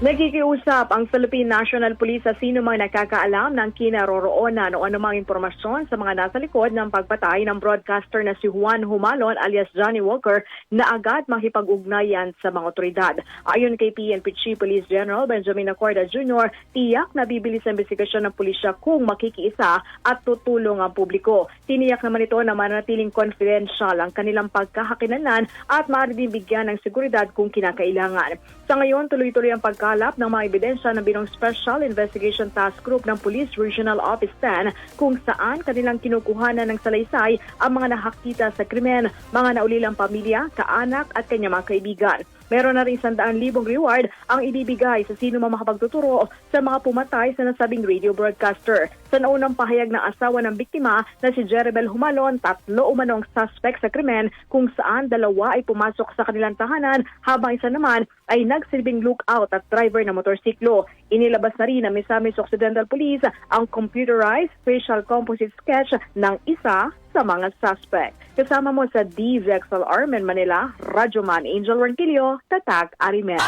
Nakikiusap ang Philippine National Police sa sino mang nakakaalam ng kinaroroonan o anumang impormasyon sa mga nasa likod ng pagpatay ng broadcaster na si Juan Humalon alias Johnny Walker na agad makipag-ugnayan sa mga otoridad. Ayon kay PNP Chief Police General Benjamin Acorda Jr., tiyak na bibilis ang investigasyon ng pulisya kung makikiisa at tutulong ang publiko. Tiniyak naman ito na manatiling confidential ang kanilang pagkakakinanan at maaari din bigyan ng seguridad kung kinakailangan. Sa ngayon, tuloy-tuloy ang pagkalap ng mga ebidensya ng binong Special Investigation Task Group ng Police Regional Office 10 kung saan kanilang kinukuhanan ng salaysay ang mga nakakita sa krimen, mga naulilang pamilya, kaanak at kanyang mga kaibigan. Meron na rin 100,000 reward ang ibibigay sa sino mang makapagtuturo sa mga pumatay sa nasabing radio broadcaster. Sa naunang pahayag ng asawa ng biktima na si Jerebel Humalon, tatlo umanong suspect sa krimen kung saan dalawa ay pumasok sa kanilang tahanan habang isa naman ay nagsilbing lookout at driver ng motorsiklo. Inilabas na rin ng Misamis Occidental Police ang computerized facial composite sketch ng isa sa mga suspect. Kasama mo sa DZXL Armen Manila, Radyoman Angel Ranquillo, Tatag Arimen.